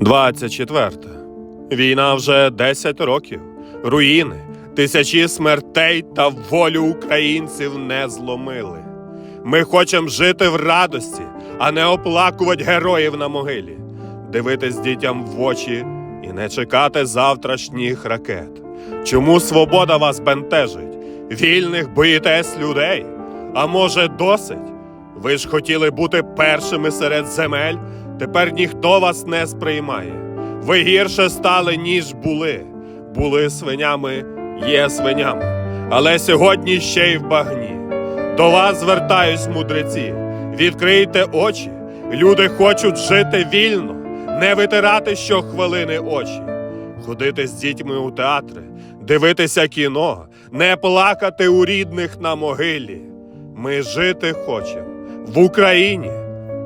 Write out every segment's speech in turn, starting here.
24. Війна вже 10 років. Руїни, тисячі смертей та волю українців не зломили. Ми хочемо жити в радості, а не оплакувати героїв на могилі, дивитись дітям в очі і не чекати завтрашніх ракет. Чому свобода вас бентежить? Вільних боїтесь людей? А може, досить? Ви ж хотіли бути першими серед земель, тепер ніхто вас не сприймає. Ви гірше стали, ніж були. Були свинями, є свинями. Але сьогодні ще й в багні. До вас звертаюсь, мудреці. Відкрийте очі. Люди хочуть жити вільно, не витирати щохвилини очі, ходити з дітьми у театри, дивитися кіно, не плакати у рідних на могилі. Ми жити хочемо в Україні.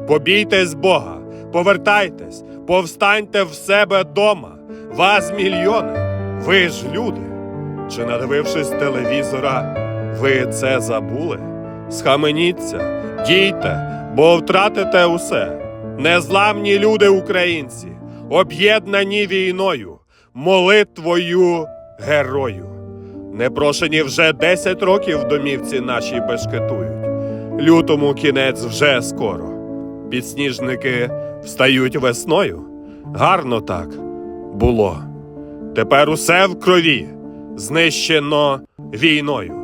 Побійтесь Бога, повертайтесь, повстаньте в себе дома. Вас мільйони, ви ж люди. Чи надивившись телевізора, ви це забули? Схаменіться, дійте, бо втратите усе. Незламні люди українці, об'єднані війною, молитвою герою. Непрошені вже 10 років домівці нашій бешкетують. Лютому кінець вже скоро. Підсніжники встають весною. Гарно так було. Тепер усе в крові знищено війною.